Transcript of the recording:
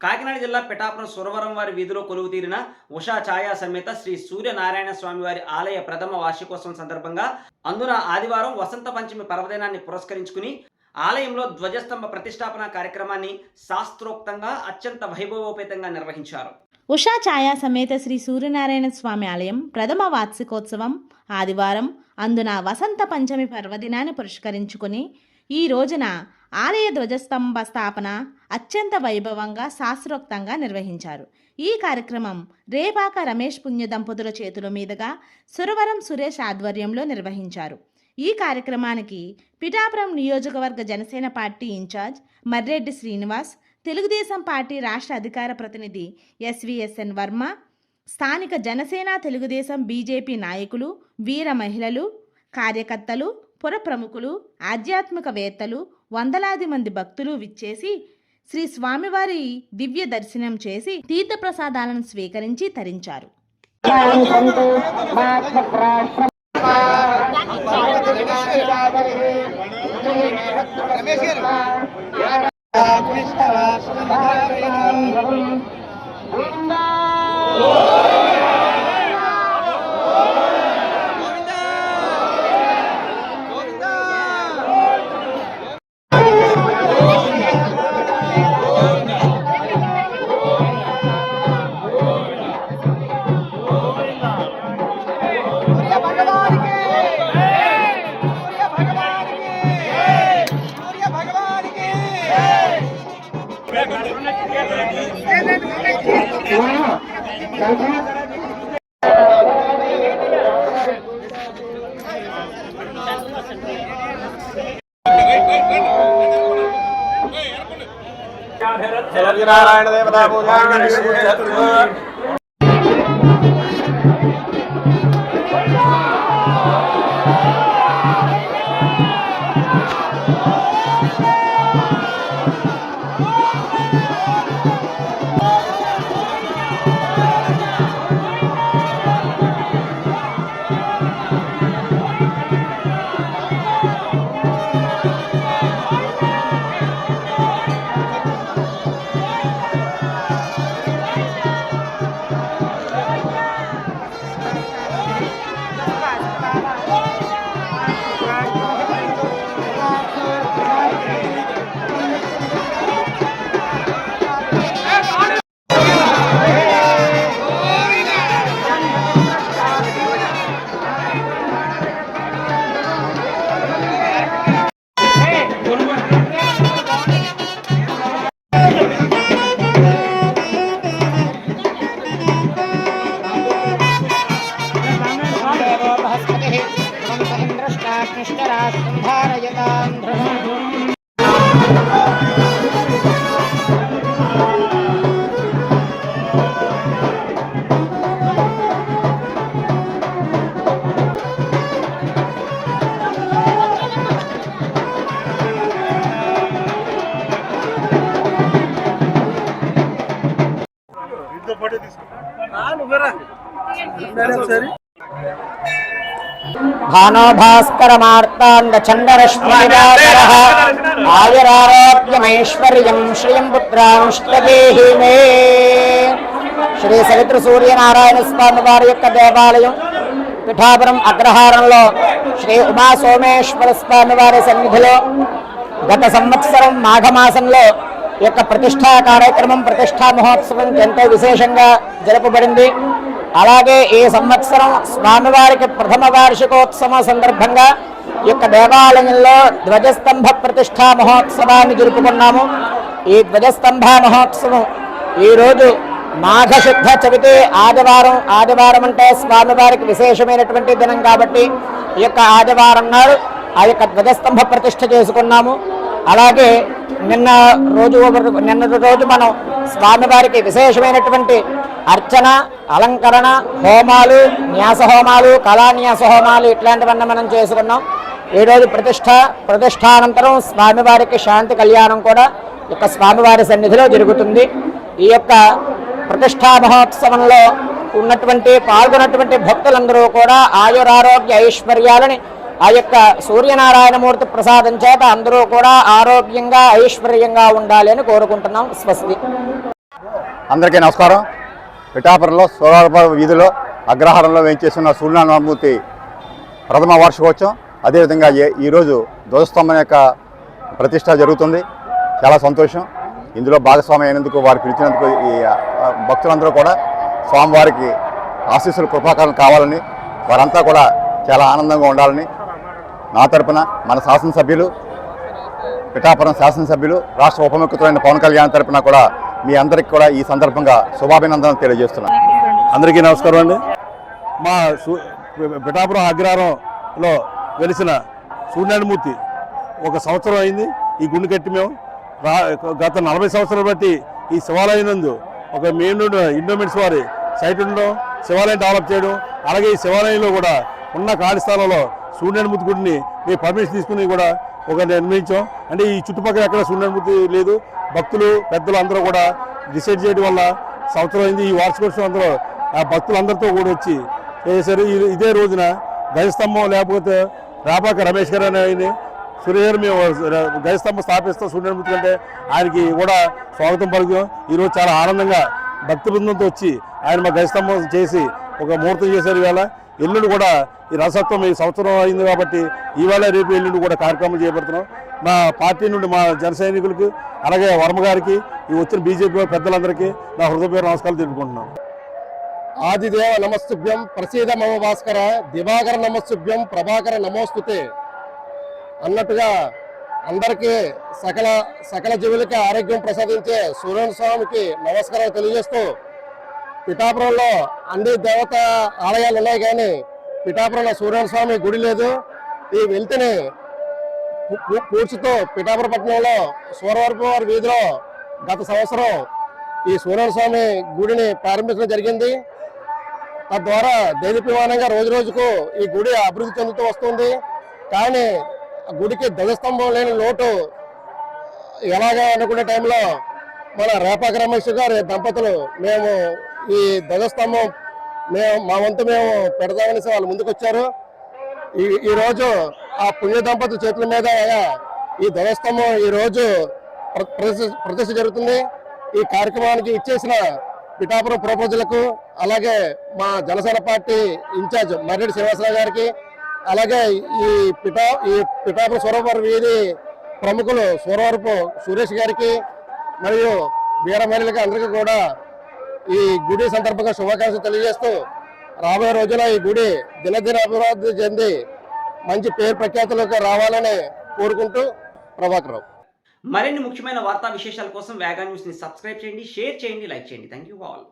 కాకినాడ జిల్లా పిఠాపురం సురవరం వారి వీధిలో కొలువు తీరిన ఉషా ఛాయా సమేత శ్రీ సూర్యనారాయణ స్వామి వారి ఆలయ ప్రథమ వార్షికోత్సవం సందర్భంగా అందున ఆదివారం వసంత పంచమి పర్వదినాన్ని పురస్కరించుకుని ఆలయంలో ధ్వజస్తంభ ప్రతిష్టాపన కార్యక్రమాన్ని శాస్త్రోక్తంగా అత్యంత వైభవోపేతంగా నిర్వహించారు. ఉషా ఛాయా సమేత శ్రీ సూర్యనారాయణ స్వామి ఆలయం ప్రథమ వార్షికోత్సవం ఆదివారం అందున వసంత పంచమి పర్వదినాన్ని పురస్కరించుకుని ఈ రోజున ఆలయ ధ్వజస్తంభ స్థాపన అత్యంత వైభవంగా శాస్త్రోక్తంగా నిర్వహించారు. ఈ కార్యక్రమం రేపాక రమేష్ పుణ్య దంపతుల చేతుల మీదుగా సురవరం సురేష్ ఆధ్వర్యంలో నిర్వహించారు. ఈ కార్యక్రమానికి పిఠాపురం నియోజకవర్గ Janasena party incharge Marreddy Srinivas Telugu Desam party రాష్ట్ర అధికార ప్రతినిధి ఎస్విఎస్ఎన్ వర్మ స్థానిక జనసేన తెలుగుదేశం బీజేపీ నాయకులు వీర మహిళలు కార్యకర్తలు పుర ప్రముఖులు ఆధ్యాత్మికవేత్తలు వందలాది మంది భక్తులు విచ్చేసి శ్రీ స్వామివారి దివ్య దర్శనం చేసి తీర్థప్రసాదాలను స్వీకరించి తరించారు. సూర్య నారాయణ దేవతా పూజా अनिष्टराष्ट्रं धारयतान्ध्र ఫోటో తీసుకుంటా నువ్వేరా సరే భానో భాస్కర మార్తాండ చండరశ్మిరాకరః ఆయురారోగ్యమైశ్వర్యం శ్రియం పుత్రాంష్టదేహి మే శ్రీ సవిత్ర సూర్యనారాయణ స్వామి వారి యొక్క దేవాలయం పిఠాపురం అగ్రహారంలో శ్రీ ఉమా సోమేశ్వర స్వామి వారి సన్నిధిలో గత సంవత్సరం మాఘమాసంలో యొక్క ప్రతిష్టా కార్యక్రమం ప్రతిష్టా మహోత్సవం ఎంతో విశేషంగా జరపబడింది అలాగే ఈ సంవత్సరం స్వామివారికి ప్రథమ వార్షికోత్సవ సందర్భంగా ఈ యొక్క దేవాలయంలో ధ్వజస్తంభ ప్రతిష్టా మహోత్సవాన్ని జరుపుకున్నాము. ఈ ధ్వజస్తంభ మహోత్సవం ఈరోజు మాఘశుద్ధ చవితి ఆదివారం ఆదివారం అంటే స్వామివారికి విశేషమైనటువంటి దినం కాబట్టి ఈ యొక్క ఆదివారం నాడు ఆ యొక్క ధ్వజస్తంభ ప్రతిష్ఠ చేసుకున్నాము. అలాగే నిన్న రోజు నిన్న రోజు మనం స్వామివారికి విశేషమైనటువంటి అర్చన అలంకరణ హోమాలు న్యాస హోమాలు కళాన్యాస హోమాలు ఇట్లాంటివన్నీ మనం చేసుకున్నాం. ఈరోజు ప్రతిష్ట ప్రతిష్టానంతరం స్వామివారికి శాంతి కళ్యాణం కూడా ఈ యొక్క స్వామివారి సన్నిధిలో జరుగుతుంది. ఈ యొక్క ప్రతిష్టా మహోత్సవంలో ఉన్నటువంటి పాల్గొన్నటువంటి భక్తులందరూ కూడా ఆయురారోగ్య ఐశ్వర్యాలని ఆ యొక్క సూర్యనారాయణమూర్తి ప్రసాదం చేత అందరూ కూడా ఆరోగ్యంగా ఐశ్వర్యంగా ఉండాలి అని కోరుకుంటున్నాం. స్వస్తి. అందరికీ నమస్కారం. పిఠాపురంలో సోలార్పుర వీధిలో అగ్రహారంలో వేయించేసిన సూర్యనారాయణమూర్తి ప్రథమ వార్షికోత్సవం. అదేవిధంగా ఏ- ఈరోజు ధ్వజస్తంభం యొక్క ప్రతిష్ట జరుగుతుంది. చాలా సంతోషం. ఇందులో భాగస్వామి అయినందుకు వారు పిలిచినందుకు ఈ భక్తులందరూ కూడా స్వామివారికి ఆశీస్సులు కృపాకాలం కావాలని వారంతా కూడా చాలా ఆనందంగా ఉండాలని నా తరపున మన శాసనసభ్యులు పిఠాపురం శాసనసభ్యులు రాష్ట్ర ఉప పవన్ కళ్యాణ్ తరపున కూడా మీ అందరికి కూడా ఈ సందర్భంగా శుభాభినందనలు తెలియజేస్తున్నాను. అందరికీ నమస్కారం అండి. మా పిఠాపురం అగ్రహారంలో వెలిసిన సూర్యనారాయణమూర్తి ఒక సంవత్సరం అయింది ఈ గుండు కట్టి మేము. గత నలభై సంవత్సరాలు బట్టి ఈ శివాలయం నందు ఒక మెయిన్ ఇండోమెంట్స్ వారి సైట్ ఉండడం శివాలయం డెవలప్ చేయడం అలాగే ఈ శివాలయంలో కూడా ఉన్న ఖాళీ స్థలంలో సూర్యనారాయణమూర్తి గుడిని మేము పర్మిషన్ తీసుకుని కూడా ఒక నిర్ణయించాం. అంటే ఈ చుట్టుపక్కల ఎక్కడ సూర్యనారాయణమూర్తి లేదు. భక్తులు పెద్దలు అందరూ కూడా డిసైడ్ చేయడం వల్ల సంవత్సరం అయింది. ఈ వార్షికోత్సవం అందరూ ఆ భక్తులందరితో కూడా వచ్చి చేశారు ఇదే రోజున గజస్తంభం లేకపోతే రాపాక రమేష్ గారు అనే ఆయన సూర్యగారు మేము గజస్తంభం స్థాపిస్తాం సూర్యమూర్తి కంటే. ఆయనకి కూడా స్వాగతం పలుకుతాం. ఈరోజు చాలా ఆనందంగా భక్తి బృందంతో వచ్చి ఆయన మా గజస్తంభం చేసి ఒక ముహూర్తం చేశారు ఇవాళ. ఎల్లుండి కూడా ఈ రసత్వం ఈ సంవత్సరం అయింది కాబట్టి ఈవేళ రేపు ఎల్లుండి కూడా కార్యక్రమం చేపడుతున్నాం. మా పార్టీ నుండి మా జన సైనికులకు అలాగే వర్మ గారికి ఈ వచ్చిన బీజేపీ పెద్దలందరికీ నా హృదయపూర్వ నమస్కారాలు తెలుపుకుంటున్నాను ఆదిదేవ నమస్తుభ్యం ప్రసీద మమ భాస్కర దివాకర నమస్తుభ్యం ప్రభాకర నమోస్తుతే. అన్నట్టుగా అందరికీ సకల సకల జీవులకి ఆరోగ్యం ప్రసాదించే సూర్య స్వామికి నమస్కారం తెలియజేస్తూ పిఠాపురంలో అన్ని దేవత ఆలయాలు ఉన్నాయి కానీ పిఠాపురంలో సూర్య స్వామి గుడి లేదు. ఈ వెళ్తేనే పూడ్చుతో పిఠాపురం పట్టణంలో సూరవరపు వారి వీధిలో గత సంవత్సరం ఈ సూర్య స్వామి గుడిని ప్రారంభించడం జరిగింది. తద్వారా దేదీప్యమానంగా రోజు రోజుకు ఈ గుడి అభివృద్ధి చెందుతూ వస్తుంది. కానీ ఆ గుడికి ధ్వజస్తంభం లేని లోటు ఎలాగా అనుకునే టైంలో మన రేపాక రమేష్ గారి దంపతులు మేము ఈ ధ్వజస్తంభం మేము మా వంతు మేము పెడదామనేసి వాళ్ళు ముందుకొచ్చారు. ఈ ఈరోజు ఆ పుణ్య దంపతుల చేతుల మీద ఈ ధ్వజస్తంభం ఈ రోజు ప్ర- జరుగుతుంది. ఈ కార్యక్రమానికి ఇచ్చేసిన పిఠాపురం ప్రపోజలకు అలాగే మా జనసేన పార్టీ ఇన్ఛార్జ్ మర్రెడ్డి శ్రీనివాసరావు గారికి అలాగే ఈ పిఠా ఈ పిఠాపురం సూరవరం వీధి ప్రముఖులు సూరవరపు సురేష్ గారికి మరియు వీరమహిళలకి అందరికీ కూడా ఈ గుడి సందర్భంగా శుభాకాంక్షలు తెలియజేస్తూ రాబోయే రోజున ఈ గుడి దినదిన అభివృద్ధి చెంది మంచి పేరు ప్రఖ్యాతులకు రావాలని కోరుకుంటూ ప్రభాకర్ మరిన్ని ముఖ్యమైన వార్తా విశేషాల కోసం వేగా న్యూస్ని సబ్స్క్రైబ్ చేయండి షేర్ చేయండి లైక్ చేయండి. Thank you all.